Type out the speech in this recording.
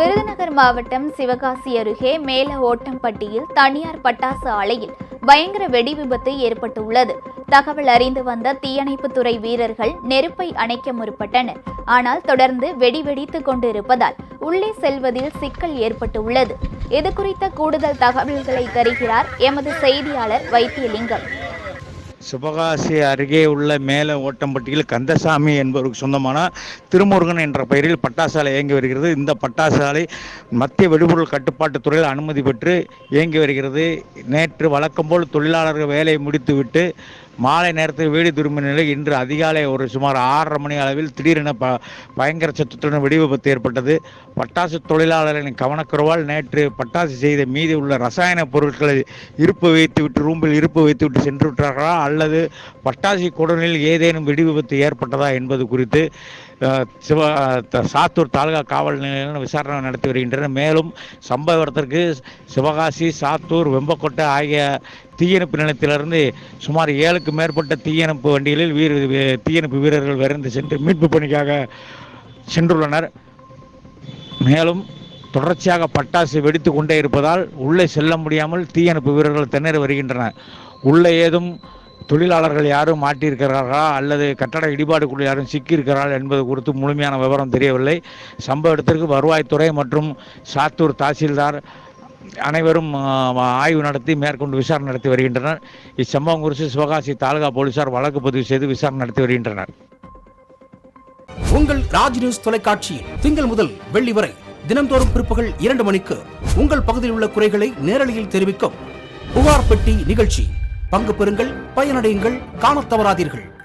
விருதுநகர் மாவட்டம் சிவகாசி அருகே மேல ஓட்டம்பட்டியில் தனியார் பட்டாசு ஆலையில் பயங்கர வெடி விபத்து ஏற்பட்டுள்ளது. தகவல் அறிந்து வந்த தீயணைப்புத்துறை வீரர்கள் நெருப்பை அணைக்க முற்பட்டனர். ஆனால் தொடர்ந்து வெடி வெடித்துக் கொண்டிருப்பதால் உள்ளே செல்வதில் சிக்கல் ஏற்பட்டுள்ளது. இது குறித்த கூடுதல் தகவல்களை தருகிறார் எமது செய்தியாளர் வைத்தியலிங்கம். சிவகாசி அருகே உள்ள மேல ஓட்டம்பட்டியில் கந்தசாமி என்பவருக்கு சொந்தமான திருமுருகன் என்ற பெயரில் பட்டாசாலை இயங்கி வருகிறது. இந்த பட்டாசாலை மத்திய வெடிபொருள் கட்டுப்பாட்டுத் துறையில் அனுமதி பெற்று இயங்கி வருகிறது. நேற்று வழக்கம்போல் தொழிலாளர்கள் வேலையை முடித்துவிட்டு மாலை நேரத்தில் வீடு திரும்பிய நிலையில் இன்று அதிகாலை ஒரு சுமார் ஆறரை மணி அளவில் திடீரென ப பயங்கர சத்தத்துடன் வெடிவிபத்து ஏற்பட்டது. பட்டாசு தொழிலாளர்களின் கவனக்குறைவால் நேற்று பட்டாசு செய்த மீதி உள்ள ரசாயன பொருட்களை இருப்பு வைத்துவிட்டு ரூம்பில் இருப்பு வைத்துவிட்டு சென்று விட்டார்களா? அல்லது பட்டாசு குடலில் ஏதேனும் வெடிவிபத்து ஏற்பட்டதா என்பது குறித்து சிவ த- சாத்தூர் தாலுகா காவல் நிலையம் விசாரணை நடத்தி வருகின்றனர் மேலும் சம்பவ இடத்திற்கு சிவகாசி சாத்தூர் வெம்பக்கோட்டை ஆகிய தீயணைப்பு நிலையத்திலிருந்து சுமார் ஏழுக்கு மேற்பட்ட தீயணைப்பு வண்டிகளில் வீர தீயணைப்பு வீரர்கள் விரைந்து சென்று மீட்பு பணிக்காக சென்றுள்ளனர். மேலும் தொடர்ச்சியாக பட்டாசு வெடித்து கொண்டே இருப்பதால் உள்ளே செல்ல முடியாமல் தீயணைப்பு வீரர்கள் திணறி வருகின்றனர். உள்ளே ஏதும் தொழிலாளர்கள் யாரும் மாட்டியிருக்கிறார்களா அல்லது கட்டட இடிபாடுக்குள் யாரும் சிக்கியிருக்கிறார்கள் என்பது குறித்து முழுமையான விவரம் தெரியவில்லை. சம்பவ இடத்திற்கு வருவாய்த்துறை மற்றும் சாத்தூர் தாசில்தார் அனைவரும் ஆய்வு நடத்தி மேற்கொண்டு விசாரணை நடத்தி வருகின்றனர். இச்சம்பவம் குறித்து சிவகாசி தாலுகா போலீசார் வழக்கு பதிவு செய்து விசாரணை நடத்தி வருகின்றனர். உங்கள் ராஜ் நியூஸ் தொலைக்காட்சியில் திங்கள் முதல் வெள்ளி வரை தினம்தோறும் பிற்பகல் இரண்டு மணிக்கு உங்கள் பகுதியில் உள்ள குறைகளை நேரலையில் தெரிவிக்கும் புகார் பெட்டி நிகழ்ச்சி. பங்கு பெறுங்கள் பயனடையுங்கள் காணத் தவறாதீர்கள்.